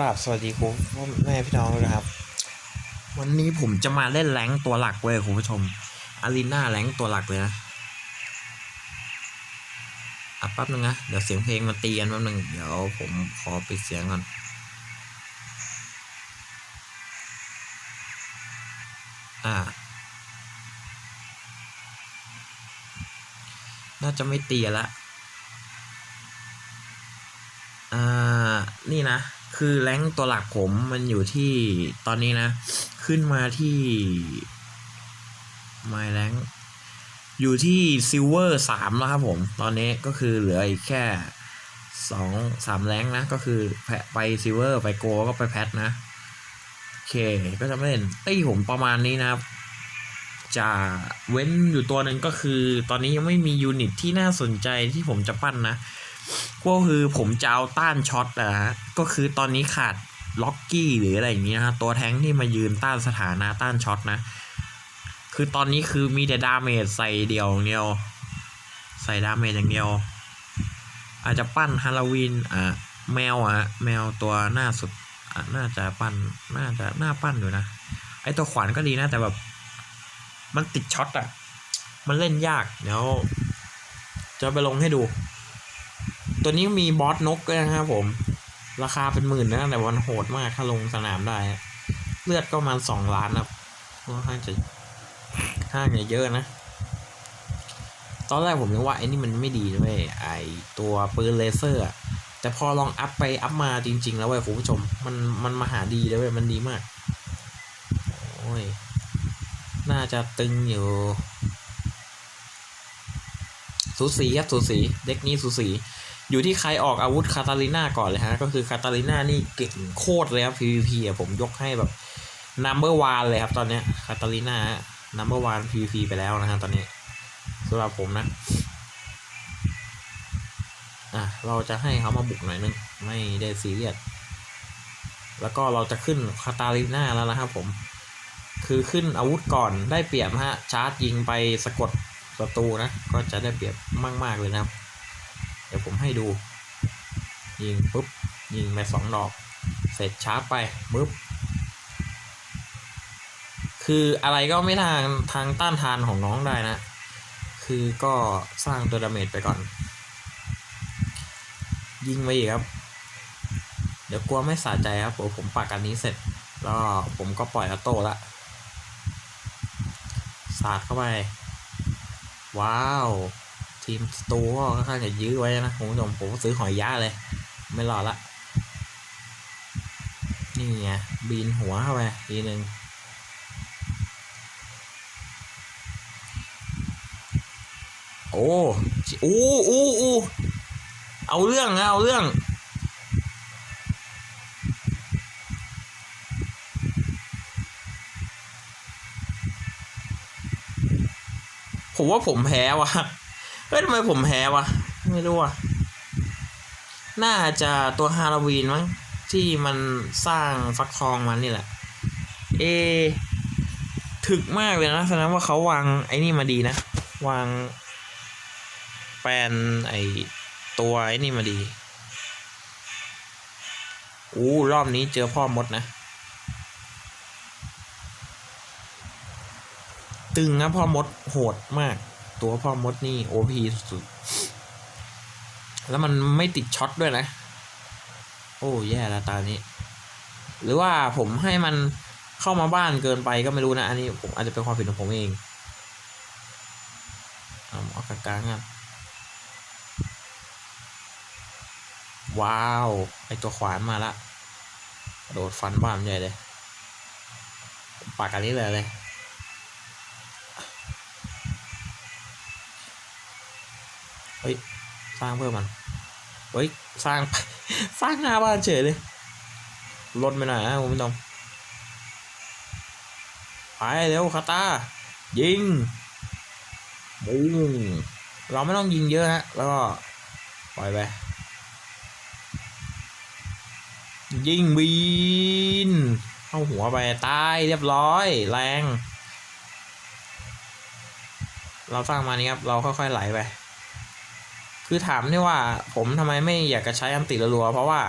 ราบสวัสดีคุณพ่อแม่พี่น้องด้วยนะครับ วันนี้ผมจะมาเล่นแรงตัวหลักเว้ยคุณผู้ชมอารีนาแรงตัวหลักเลยนะอะแป๊บนึงนะเดี๋ยวเสียงเพลงมาตีกันแป๊บนึงเดี๋ยวผมขอปิดเสียงก่อนอ่า น่าจะไม่ตีละอ่า นี่นะ คือแรงตัวหลักผมมันอยู่ที่ตอนนี้นะ ขึ้นมาที่ My Rank อยู่ที่ซิลเวอร์สามแล้วครับผม ตอนนี้ก็คือเหลืออีกแค่สองสามแรงนะ ก็คือแพไปซิลเวอร์ไปโกก็ไปแพทนะ โอเค ก็จะไม่เล่นตี้ผมประมาณนี้นะครับ จะเว้นอยู่ตัวหนึ่งก็คือ ตอนนี้ยังไม่มียูนิตที่น่าสนใจที่ผมจะปั้นนะ ก็คือผมจะเอาต้านช็อตนะฮะก็คือตอนนี้ขาดล็อกกี้หรืออะไรอย่างนี้นะฮะตัวแท้งที่มายืนต้านสถานะต้านช็อตนะ คือตอนนี้คือมีแต่ดาเมจใส่เดียวเดียว ใส่ดาเมจอย่างเดียว อาจจะปั้นฮาโลวีนอะแมวอะแมวตัวหน้าสุดอะน่าจะปั้นน่าจะหน่าปั้นอยู่นะไอตัวขวานก็ดีนะแต่แบบมันติดช็อตอะ มันเล่นยากเดี๋ยวจะไปลงให้ดู ตัวนี้มีบอสนกด้วยนะครับผม ราคาเป็นหมื่นนะแต่มันโหดมากถ้าลงสนามได้ เลือดก็ประมาณสองล้านครับค่อนข้างจะห้างเยอะนะ ตอนแรกผมนึกว่าไอ้นี่มันไม่ดีนะเว้ยไอตัวปืนเลเซอร์แต่พอลองอัพไปอัพมาจริง ๆ แล้วเว้ยคุณผู้ชม มันมันมาหาดีเลยเว้ยมันดีมาก โอ้ย น่าจะตึงอยู่ สูสีครับสูสี เด็กนี้สูสี อยู่ที่ใครออกอาวุธคาตาลิน่าก่อนเลยฮะ ก็คือคาตาลิน่านี่เก่งโคตรเลยครับ PVP อะผมยกให้แบบ number one เลยครับตอนนี้คาตาลิน่า number one PVP ไปแล้วนะฮะตอนนี้สำหรับผมนะ อะ เราจะให้เขามาบุกหน่อยนึง ไม่ได้ซีเรียสแล้วก็เราจะขึ้นคาตาลิน่าแล้วนะครับผม คือขึ้นอาวุธก่อนได้เปรียบฮะชาร์จยิงไปสะกดศัตรูนะ ก็จะได้เปรียบมาก ๆ เลยนะครับ เดี๋ยวผมให้ดู ยิงปุ๊บ ยิงไปสองดอก เสร็จชาร์จไปปุ๊บ คืออะไรก็ไม่ทางทางต้านทานของน้องได้นะ คือก็สร้างตัวดาเมจไปก่อน ยิงไปอีกครับ เดี๋ยวกลัวไม่สะใจครับผมผมปักอันนี้เสร็จ แล้วผมก็ปล่อยออโต้ละสาดเข้าไป ว้าว ทีมสตูก็ค่อนข้างจะยื้อไว้นะผมผมซื้อหอยย่าเลย ไม่รอละ นี่ไงบีนหัวเข้าไปทีหนึ่งโอ้อู้อู้อู้เอาเรื่องนะเอาเรื่องผมว่าผมแพ้ว่ะ เฮ้ยทำไมผมแพ้วะ ไม่รู้อะ น่าจะตัวฮาโลวีนมั้งที่มันสร้างฟักทองมันนี่แหละ เอ ถึกมากเลยนะแสดงว่าเขาวางไอ้นี่มาดีนะ วาง แปนไอตัวไอ้นี่มาดีอู้รอบนี้เจอพ่อมดนะ ตึงนะพ่อมดโหดมาก ตัวพ่อมดนี่โอพีสุดๆแล้วมันไม่ติดช็อตด้วยนะ โอ้แย่แล้วตานี้ หรือว่าผมให้มันเข้ามาบ้านเกินไปก็ไม่รู้นะ อันนี้ผมอาจจะเป็นความผิดของผมเองเอาอากลางๆอะว้าว ไอตัวขวานมาละกระโดดฟันบ้านใหญ่เลยปากอันนี้เลยเลย เฮ้ย สร้างเพิ่มมัน เฮ้ย สร้าง สร้างหน้าบ้านเฉยเลย ลดไปหน่อยนะคุณผู้ชมไปเร็วคาตา ยิงบูมเราไม่ต้องยิงเยอะฮะ แล้วก็ปล่อยไป ยิงบีนเข้าหัวไปตายเรียบร้อย แรง เราสร้างมานี้ครับ เราค่อยๆไหลไป คือถามได้ว่าผมทำไมไม่อยากจะใช้อันติรัวๆเพราะว่า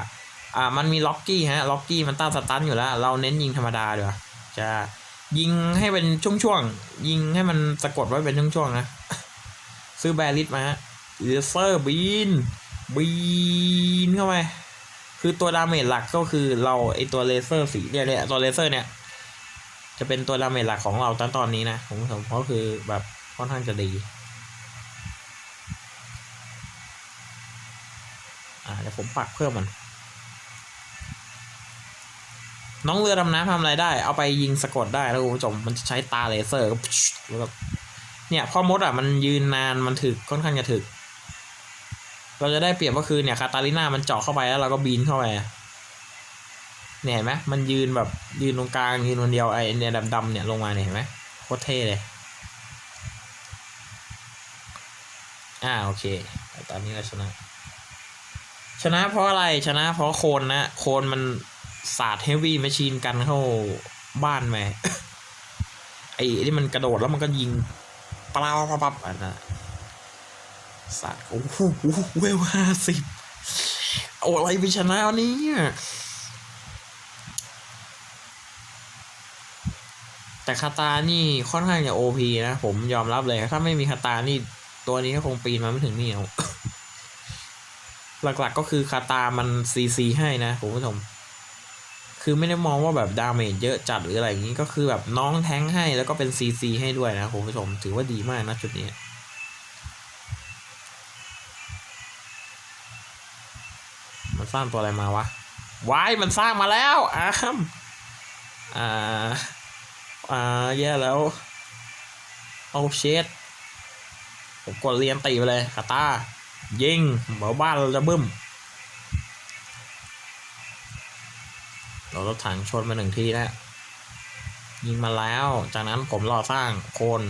อ่ามันมีล็อกกี้ฮะล็อกกี้มันต้านสตันอยู่แล้ว เราเน้นยิงธรรมดาดีกว่าจะยิงให้เป็นช่วงๆยิงให้มันสะกดไว้เป็นช่วงๆนะซื้อแบริสมาฮะเลเซอร์บีนบีนเข้าไปคือตัวดาเมจหลักก็คือเราไอตัวเลเซอร์สีเนี่ยเนี่ยตัวเลเซอร์เนี่ย จะเป็นตัวดาเมจหลักของเราตอนตอนนี้นะผมผมเพราะคือแบบค่อนข้างจะดี อ่า เดี๋ยวผมปักเพิ่มมัน น้องเรือดำน้ำทำอะไรได้ เอาไปยิงสะกดได้แล้วคุณผู้ชมมันจะใช้ตาเลเซอร์ก็แล้วก็เนี่ยพ่อมดอะมันยืนนานมันถึกค่อนข้างจะถึก เราจะได้เปรียบก็คือเนี่ยคาตาลิน่ามันเจาะเข้าไปแล้วเราก็บินเข้าไปเนี่ยเห็นไหมมันยืนแบบยืนตรงกลางยืนคนเดียวไอเนี่ยดำๆเนี่ยลงมาเนี่ยเห็นไหมโคตรเท่เลยอ่าโอเคตอนนี้เราชนะ ชนะเพราะอะไรชนะเพราะโคนนะ โคนมันสาดเฮฟวี่แมชชีนกันเข้าบ้านแม่ไอ้ที่มันกระโดดแล้วมันก็ยิงปลาปับปับอันนั้นสาดโอ้โหเวลห้าสิบเอาอะไรไปชนะวันนี้แต่คาตานี่ค่อนข้างจะโอพีนะ ผมยอมรับเลย ถ้าไม่มีคาตานี่ ตัวนี้ก็คงปีนมาไม่ถึงนี่เอา หลักๆก็คือคาตามันซีซีให้นะคุณผู้ชม คือไม่ได้มองว่าแบบดาเมจเยอะจัดหรืออะไรอย่างนี้ก็คือแบบน้องแท้งให้แล้วก็เป็นซีซีให้ด้วยนะคุณผู้ชม ถือว่าดีมากนะจุดนี้มันสร้างตัวอะไรมาวะวายมันสร้างมาแล้วอ้ามอ่า อ่า แย่แล้ว เอาเชดผมกดเรียนตีไปเลยคาตา ยิงเบาบ้านเราจะบึ้ม เรารถถังชนมาหนึ่งทีแล้ว ยิงมาแล้ว จากนั้นผมรอสร้างโคน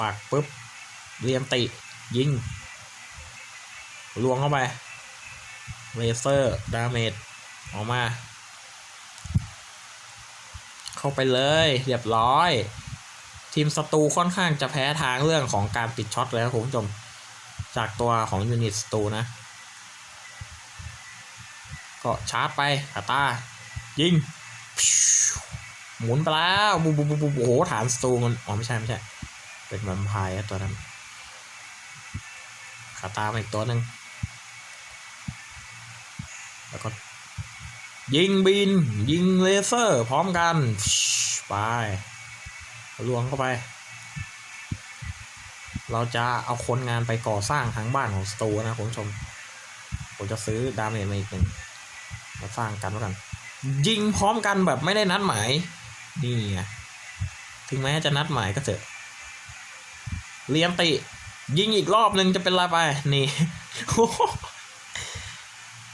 ปักปุ๊บ เรียมติ ยิงลวงเข้าไป เลเซอร์ ดาเมจ ออกมา เข้าไปเลย เรียบร้อย ทีมศัตรูค่อนข้างจะแพ้ทางเรื่องของการติดช็อตเลยนะคุณผู้ชม จากตัวของยูนิตศัตรูนะ ก็ชาร์จไปคาตายิง หมุนไปแล้วบุบบุบบุบโอ้โหฐานศัตรูมัน อ๋อ ไม่ใช่ ไม่ใช่ เป็นแวมไพร์ตัวนั้นคาตามาอีกตัวหนึ่งแล้วก็ยิงบิน ยิงเลเซอร์ พร้อมกัน ไปลวงเข้าไป เราจะเอาคนงานไปก่อสร้างทั้งบ้านของสตูนะคุณผู้ชม ผมจะซื้อดาเมจมาอีกหนึ่งมาสร้างกันแล้วกัน ยิงพร้อมกันแบบไม่ได้นัดหมาย นี่ไงถึงแม้จะนัดหมายก็เถอะ เลียมติ ยิงอีกรอบหนึ่งจะเป็นไรไป นี่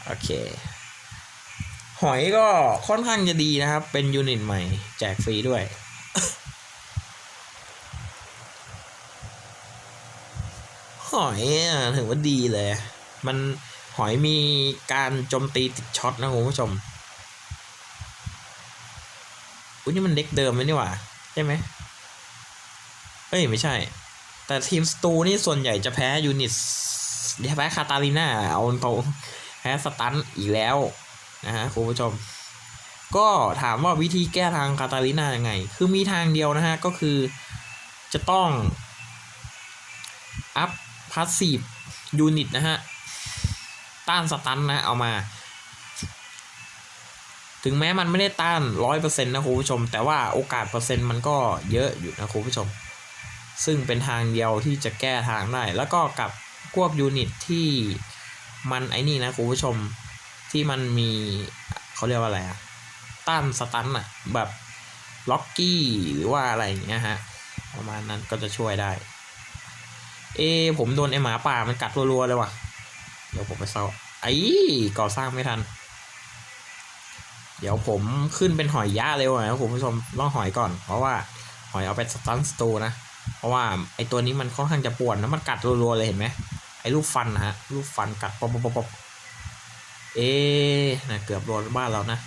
โอเค หอยก็ค่อนข้างจะดีนะครับ เป็นยูนิตใหม่ แจกฟรีด้วย หอยอะถือว่าดีเลย มันหอยมีการโจมตีติดช็อตนะคุณผู้ชมอุ้ยนี่มันเด็กเดิมไหมนี่หว่า ใช่ไหมเอ้ย ไม่ใช่ แต่ทีมสตูนี่ส่วนใหญ่จะแพ้ยูนิตแพ้คาตาลิน่าเอาตรงแพ้สตันอีกแล้วนะฮะคุณผู้ชม ก็ถามว่าวิธีแก้ทางคาตาลิน่ายังไง คือมีทางเดียวนะฮะ ก็คือจะต้อง อัพ พาสซีฟยูนิตนะฮะ ต้านสตันนะ เอามา ถึงแม้มันไม่ได้ต้านร้อยเปอร์เซ็นต์นะคุณผู้ชม แต่ว่าโอกาสเปอร์เซ็นต์มันก็เยอะอยู่นะคุณผู้ชม ซึ่งเป็นทางเดียวที่จะแก้ทางได้ แล้วก็กับพวกยูนิตที่มันไอ้นี่นะคุณผู้ชมที่มันมีเขาเรียกว่าอะไรอะต้านสตันอะแบบล็อกกี้หรือว่าอะไรอย่างเงี้ยฮะ ประมาณนั้นก็จะช่วยได้ เอผมโดนไอหมาป่ามันกัดรัวๆเลยว่ะ เดี๋ยวผมไปเศร้าไอ้ก่อสร้างไม่ทัน เดี๋ยวผมขึ้นเป็นหอยย่าเร็วหน่อยนะคุณผู้ชมต้องหอยก่อน เพราะว่าหอยเอาไปสตันสตูนะ เพราะว่าไอตัวนี้มันค่อนข้างจะปวดนะมันกัดรัวๆเลยเห็นไหมไอลูกฟันนะฮะลูกฟันกัดป๊อปป๊อปป๊อปเอ๊นะเกือบโดนบ้านเรานะ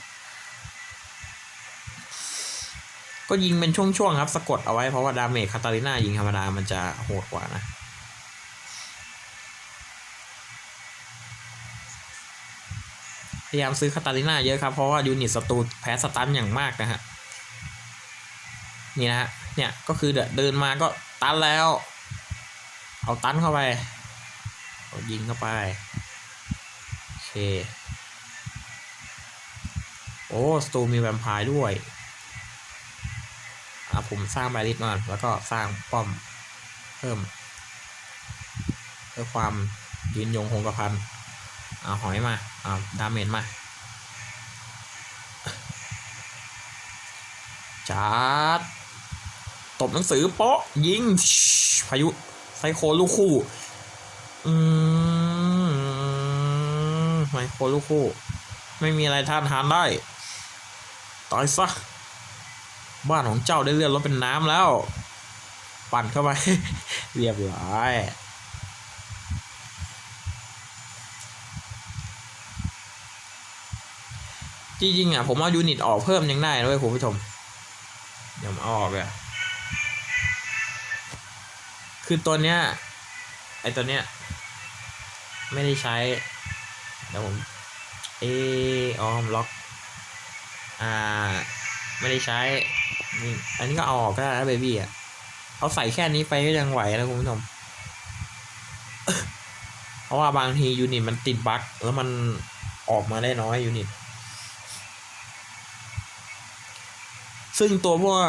ก็ยิงเป็นช่วงๆครับ สะกดเอาไว้เพราะว่าดาเมจคาตาลิน่ายิงธรรมดามันจะโหดกว่านะ พยายามซื้อคาตาลิน่าเยอะครับ เพราะว่ายูนิตศัตรูแพ้สตันอย่างมากนะฮะ นี่นะฮะ เนี่ยก็คือเดินมาก็ตันแล้ว เอาตันเข้าไปยิงเข้าไป โอเค โอ้สตูมีแวมไพร์ด้วยอะผมสร้างแบริสมาแล้วก็สร้างป้อมเพิ่มเพื่อความยืนยงคงกระพัน เอาหอยมาเอาดาเมจมาจัดตบหนังสือโป๊ะยิง พายุไซโคลูกคู่ อืมไซโคลูกคู่ ไม่มีอะไรท่านทานได้ ตายซะ บ้านของเจ้าได้เลื่อนรถเป็นน้ำแล้ว ปั่นเข้าไป เรียบร้อย จริงๆอะผมเอายูนิตออกเพิ่มยังได้นะเว้ยคุณผู้ชมเดี๋ยวมเอาออกเลยคือตัวเนี้ยไอตัวเนี้ยไม่ได้ใช้เดี๋ยวผมเอออมล็อกอ่าไม่ได้ใช้นี่อันนี้ก็เอาออกก็ได้นะเบบี้อะเอาใส่แค่นี้ไปก็ยังไหวนะคุณผู้ชมเพราะว่าบางทียูนิตมันติดบั๊กแล้วมันออกมาได้น้อยยูนิต ซึ่งตัวพวก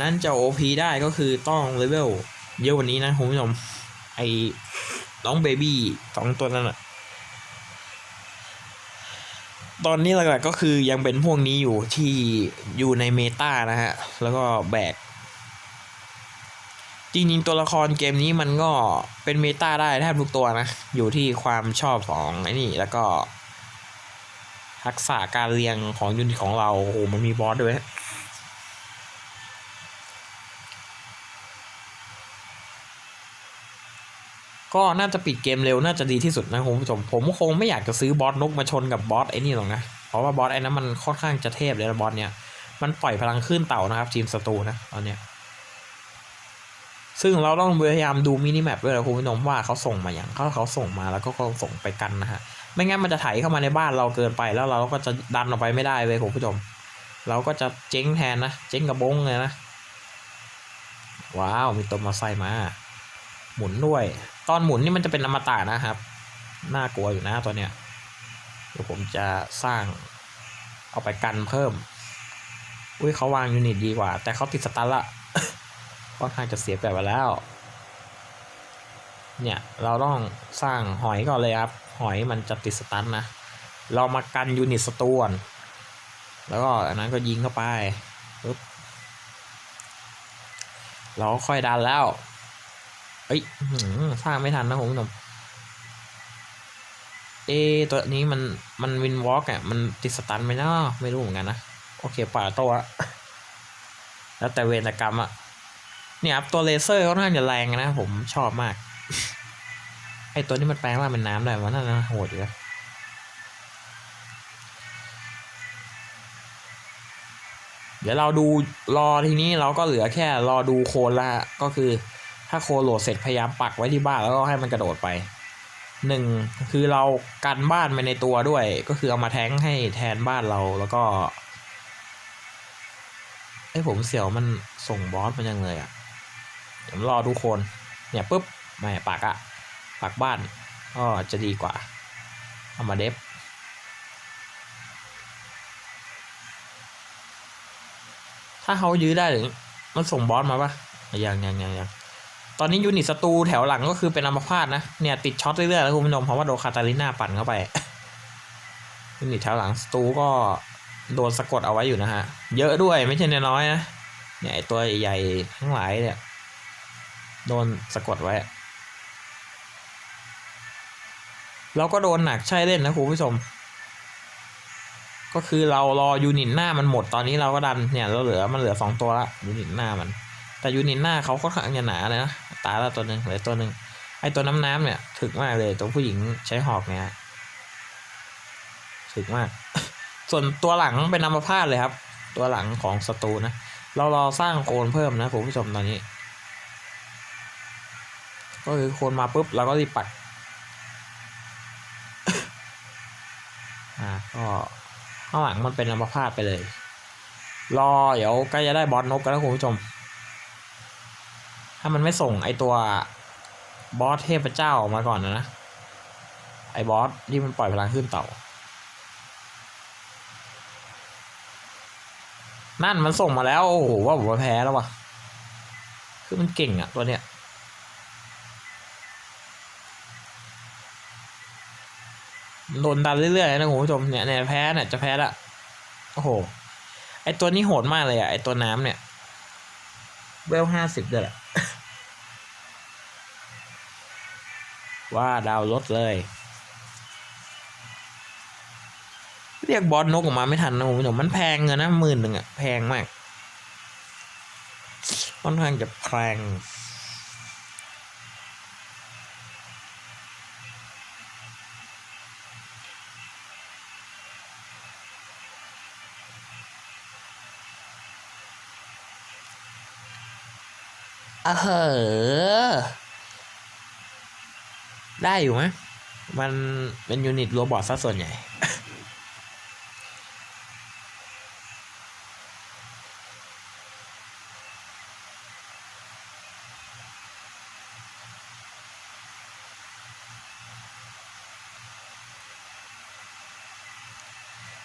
นั้นจะ OP ได้ก็คือต้องเลเวลเยอะกว่านี้นะคุณผู้ชมไอ้น้องเบบี้สองตัวนั้นอะตอนนี้หลักๆก็คือยังเป็นพวกนี้อยู่ที่อยู่ในเมตานะฮะ แล้วก็แบก จริงๆ ตัวละครเกมนี้มันก็เป็นเมตาได้แทบทุกตัวนะ อยู่ที่ความชอบของไอ้นี่ แล้วก็ทักษะการเรียงของยูนิตของเรา โอ้โห มันมีบอสด้วย ก็น่าจะปิดเกมเร็วน่าจะดีที่สุดนะคุณผู้ชมผมคงไม่อยากจะซื้อบอสนกมาชนกับบอสไอ้นี่หรอกนะเพราะว่าบอสไอ้นั้นมันค่อนข้างจะเทพเลยนะบอสเนี่ยมันปล่อยพลังขึ้นเต่านะครับทีมศัตรูนะตอนเนี้ยซึ่งเราต้องพยายามดูมินิแมปด้วยนะคุณผู้ชมว่าเขาส่งมาอย่างเขาเขาส่งมาแล้วก็เขาส่งไปกันนะฮะไม่งั้นมันจะไถเข้ามาในบ้านเราเกินไปแล้วเราก็จะดันออกไปไม่ได้เลยคุณผู้ชมเราก็จะเจ๊งแทนนะเจ๊งกระบงเลยนะว้าวมีตัวมาใส่มา หมุนด้วย ตอนหมุนนี่มันจะเป็นอมตะนะครับ น่ากลัวอยู่นะตัวเนี้ยเดี๋ยวผมจะสร้างเอาไปกันเพิ่ม อุ้ยเขาวางยูนิตดีกว่า แต่เขาติดสตันละค่อนข้างจะเสียแบบไปแล้ว เนี่ยเราต้องสร้างหอยก่อนเลยครับ หอยมันจะติดสตันนะ เรามากันยูนิตสตูนแล้วก็อันนั้นก็ยิงเข้าไปปึ๊บเราก็ค่อยดันแล้ว อ้ยอื้อหือสร้างไม่ทันนะผมผู้ชมเอะตัวนี้มันมันวินวอล์กอะมันติดสตันไหมเนาะไม่รู้เหมือนกันนะ โอเคป่าตัวแล้วแต่เวรกรรมอะเนี่ยครับตัวเลเซอร์ค่อนข้างจะแรงนะ ผมชอบมาก ไอตัวนี้มันแปลงร่างเป็นน้ำได้มันน่าจะโหดอยู่นะเดี๋ยวเราดูรอทีนี้เราก็เหลือแค่รอดูโคนละฮะก็คือ ถ้าโคโหลดเสร็จพยายามปักไว้ที่บ้านแล้วก็ให้มันกระโดดไปหนึ่งคือเรากันบ้านไปในตัวด้วย ก็คือเอามาแท้งให้แทนบ้านเราแล้วก็ไอ้ผมเสี่ยวมันส่งบอสมันยังเลยอะเดี๋ยวรอดูโคน เนี่ยปุ๊บไม่ปักอะปักบ้านก็จะดีกว่า เอามาเดฟถ้าเขายื้อได้หรือมันส่งบอสมาปะยังยังยังยัง ตอนนี้ยูนิตศัตรูแถวหลังก็คือเป็นอัมพาตนะ เนี่ยติดช็อตเรื่อยๆแล้วคุณผู้ชมเพราะว่าโดนคาตาลิน่าปั่นเข้าไป ยูนิตแถวหลังศัตรูก็โดนสะกดเอาไว้อยู่นะฮะ เยอะด้วยไม่ใช่น้อยนะ เนี่ยตัวใหญ่ทั้งหลายเนี่ย โดนสะกดไว้ เราก็โดนหนักใช่เล่นนะคุณผู้ชม ก็คือเรารอยูนิตหน้ามันหมดตอนนี้เราก็ดันเนี่ยเราเหลือมันเหลือสองตัวละยูนิตหน้ามัน แต่ยูนิตหน้าเขาค่อนข้างจะหนาเลยนะ ตาล้วตัวหนึ่งหลือตัวหนึ่งไอตัวน้ำน้ำเนี่ยถึกมากเลยตัวผู้หญิงใช้หอกเนี่ยถึกมาก ส่วนตัวหลังเป็นอัมพาตเลยครับ ตัวหลังของศัตรูนะ เรารอสร้างโคนเพิ่มนะคุณผู้ชมตอนนี้ ก็คือโคนมาปุ๊บเราก็รีบปักอ่าก็ข้างหลังมันเป็นอัมพาตไปเลย รอเดี๋ยวใกล้จะได้บอสนกกันแล้วคุณผู้ชม ถ้ามันไม่ส่งไอตัวบอสเทพเจ้าออกมาก่อนนะนะ ไอบอสที่มันปล่อยพลังขึ้นเต่า นั่นมันส่งมาแล้ว โอ้โหว่าผมแพ้แล้ววะคือมันเก่งอะตัวเนี้ยโดนดันเรื่อยๆนะคุณผู้ชมเนี่ยเนี่ยแพ้เนี่ยจะแพ้ละโอ้โหไอตัวนี้โหดมากเลยอะไอตัวน้ำเนี่ย เวลห้าสิบเลยแหละ ว่าดาวลดเลย เรียกบอสนกออกมาไม่ทันนะคุณผู้ชมมันแพงเงินนะหมื่นหนึ่งอะแพงมากค่อนข้างจะแพง ออเหอได้อยู่ไหมมันเป็นยูนิตโรบอทซะส่วนใหญ่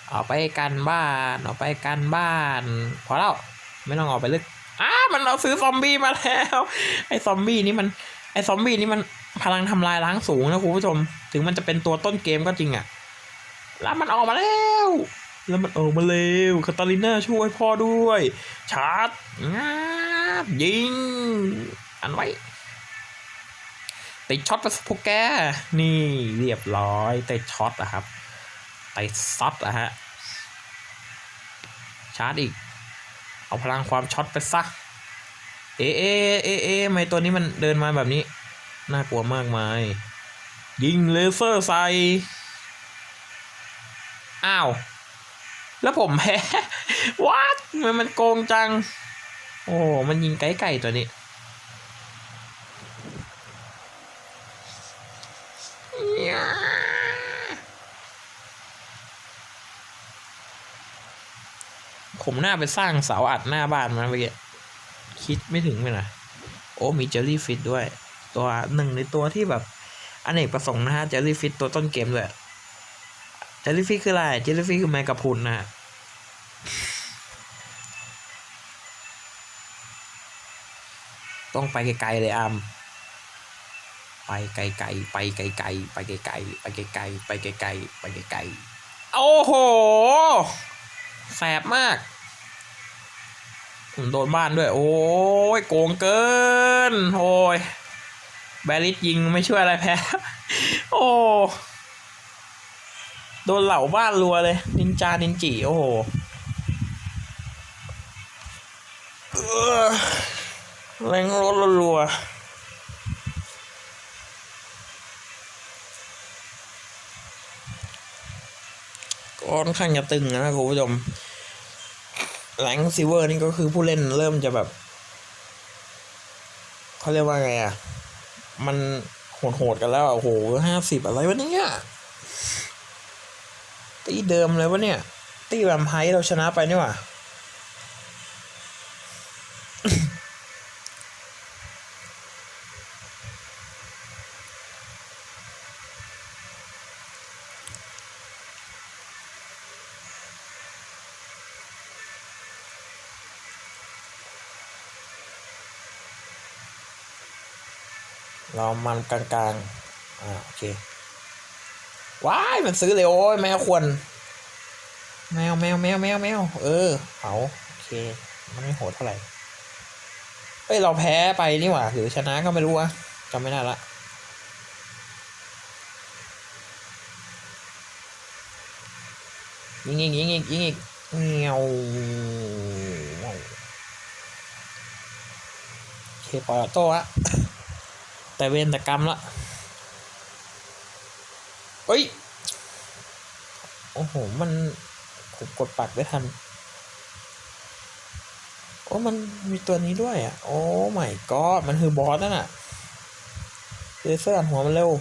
เอาไปกันบ้าน เอาไปกันบ้าน พอแล้ว ไม่ต้องออกไปลึกอ้ามัน เราซื้อซอมบี้มาแล้ว ไอ้ซอมบี้นี่มัน ไอ้ซอมบี้นี่มันพลังทำลายล้างสูงนะคุณผู้ชม ถึงมันจะเป็นตัวต้นเกมก็จริงอะแล้วมันออกมาแล้ว แล้วมันออกมาเร็วคาตาลิน่าช่วยพ่อด้วย ชาร์จงาบยิง อันไว้ติดช็อตไปสกพวกแก นี่เรียบร้อยติดช็อตอะครับติดซัดอะฮะ ชาร์จอีก เอาพลังความช็อตไปซะ เอะเอะเอะเอะทำไมตัวนี้มันเดินมาแบบนี้ น่ากลัวมากมาย ยิงเลเซอร์ใส่อ้าว แล้วผมแพ้วัดมันมันโกงจัง โอ้มันยิงไก่ไก่ตัวนี้ผมน่าไปสร้างเสาอัดหน้าบ้านมาเมื่อกี้ คิดไม่ถึงเลยนะโอ้มีเจลลี่ฟิตด้วย ตัวหนึ่งในตัวที่แบบอนเนกประสงค์นะฮะเจลลี่ฟิตตัวต้นเกมเลยเจลลี่ฟิตคืออะไรเจลลี่ฟิตคือแมงกะพรุนนะฮะต้องไปไกลๆเลยอามไปไกลๆไปไกลๆไปไกลๆไปไกลๆไปไกลๆไปไกลๆโอ้โหแสบมาก โดนบ้านด้วย โอ้ยโกงเกิน โอ้ยแบริสยิงไม่ช่วยอะไรแพ้ โอ้ โดนเหล่าบ้านรัวเลย นินจานินจีโอ้โหแรงรถรัวก็ค่อนข้างจะตึงนะคุณผู้ชม แรงซิเวอร์นี่ก็คือผู้เล่นเริ่มจะแบบเขาเรียกว่าไงอะ มันโหดๆกันแล้วโอ้โหห้าสิบอะไรวะเนี่ยตีเดิมเลยวะเนี่ย ตีแบมไฮเราชนะไปนี่หว่า เรามันกลางๆ อ่าโอเค ว้ายมันซื้อเลยโอ้ยแมวควร แมวแมวแมวแมวแมวเออเผาโอเค มันไม่โหดเท่าไหร่ เอ้ย เราแพ้ไปนี่หว่า หรือชนะก็ไม่รู้อะจำไม่ได้ละยิงอีกยิงอีกยิงอีกเงียวโอเคปล่อยออโต้อะ แต่เวรแต่กรรมละเอ้ย โอ้โห มันผมกดปัดไม่ทัน โอ้ มันมีตัวนี้ด้วยอะ โอ้ไม่ก็มันคือบอสนั่นน่ะเลเซอร์หัวมันเร็ว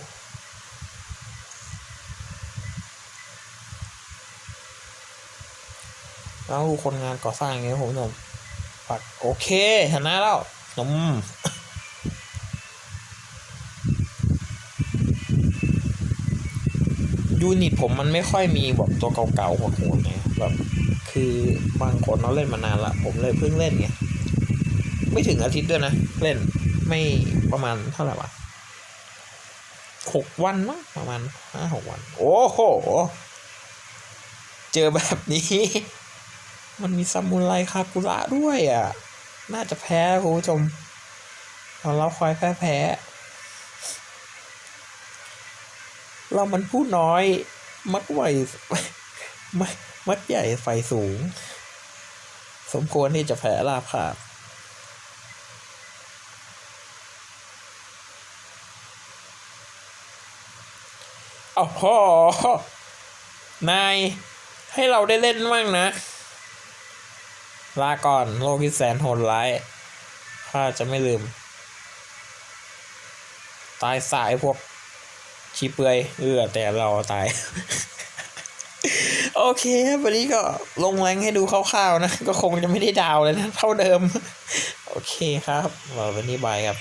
แล้วคนงานก่อสร้างอย่างเงี้ยผมหนุ่มปักโอเคชนะแล้วนม ยูนิตผมมันไม่ค่อยมีแบบตัวเก่าๆโหดๆไงแบบคือบางคนเขาเล่นมานานละผมเลยเพิ่งเล่นไงไม่ถึงอาทิตย์ด้วยนะ เล่นไม่ประมาณเท่าไหร่วะหกวันมั้งประมาณห้าหกวัน โอ้โห เจอแบบนี้ มันมีซามูไรคากุระด้วยอะ น่าจะแพ้คุณผู้ชมเราเราควายแพ้แพ้ เรามันผู้น้อย มักไหวมักมักใหญ่ไฟสูง สมควรที่จะแพ้ราบขาดโอ้โหนาย ให้เราได้เล่นบ้างนะ ลาก่อนโลกที่แสนโหดร้ายข้าจะไม่ลืม ตายสายพวก ชีเปลือยเออแต่เราตาย โอเคครับวันนี้ก็ลงแรงให้ดูคร่าวๆนะ ก็คงจะไม่ได้ดาวเลยนะ เท่าเดิม โอเคครับวันนี้บายครับ